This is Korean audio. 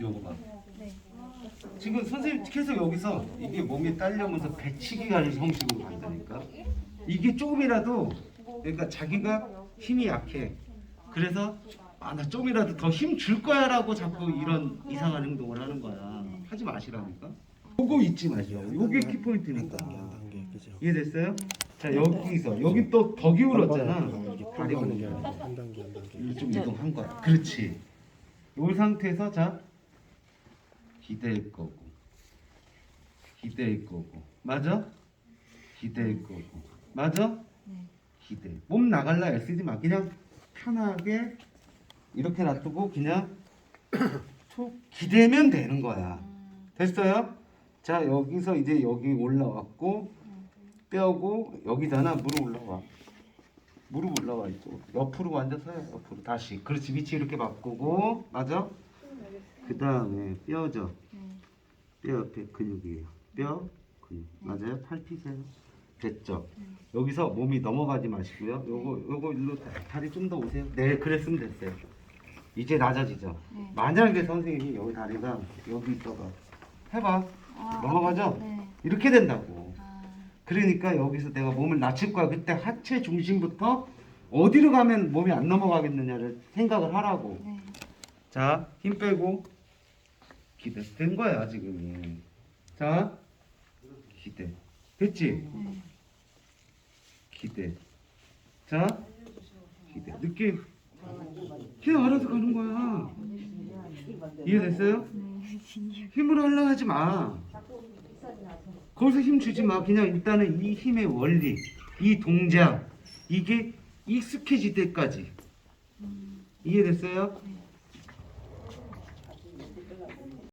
요거 봐. 지금 선생님 계속 여기서 이게 몸에 딸려면서 배치기가 아닌 형식으로 간다니까. 이게 조금이라도 그러니까 자기가 힘이 약해. 그래서 아 나 좀이라도 더 힘 줄 거야 라고 자꾸 이런 이상한 행동을 하는 거야. 하지 마시라니까. 요거 잊지 마시오. 요게 키포인트니까. 이해됐어요? 자 여기서 여기 또 더 기울었잖아. 다리 한 단계. 한 단계. 좀 이동한 거야. 그렇지. 이 상태에서 자 기댈 거고 기댈 거고 맞아? 기댈 거고 맞아? 기대. 몸 나갈라 애쓰지 마. 그냥 편하게 이렇게 놔두고 그냥 툭 기대면 되는 거야. 됐어요? 자 여기서 이제 여기 올라왔고 뼈고 여기잖아 무릎 올라와. 무릎 올라와 있죠. 옆으로 앉아서요. 옆으로 다시. 그렇지. 위치 이렇게 바꾸고 맞아? 그 다음에 뼈죠. 뼈 옆에 근육이에요. 뼈 근육 맞아요? 팔 피세요. 됐죠. 여기서 몸이 넘어가지 마시고요. 요거 요거 일로 다- 다리 좀 더 오세요. 네, 그랬으면 됐어요. 이제 낮아지죠. 만약에 선생님이 여기 다리가 여기 있어가 해봐. 넘어가죠? 네. 이렇게 된다고. 아, 그러니까 여기서 내가 몸을 낮출 거야. 그때 하체 중심부터 어디로 가면 몸이 안 넘어가겠느냐를 생각을 하라고. 네. 자, 힘 빼고 기대. 된 거야, 지금이. 자, 기대. 됐지? 네. 기대. 자, 기대. 느낌. 그냥 알아서 가는 거야. 이해됐어요? 힘으로 하려고 하지 마. 거기서 힘 주지 마. 그냥 일단은 이 힘의 원리, 이 동작, 이게 익숙해질 때까지. 이해됐어요? 네.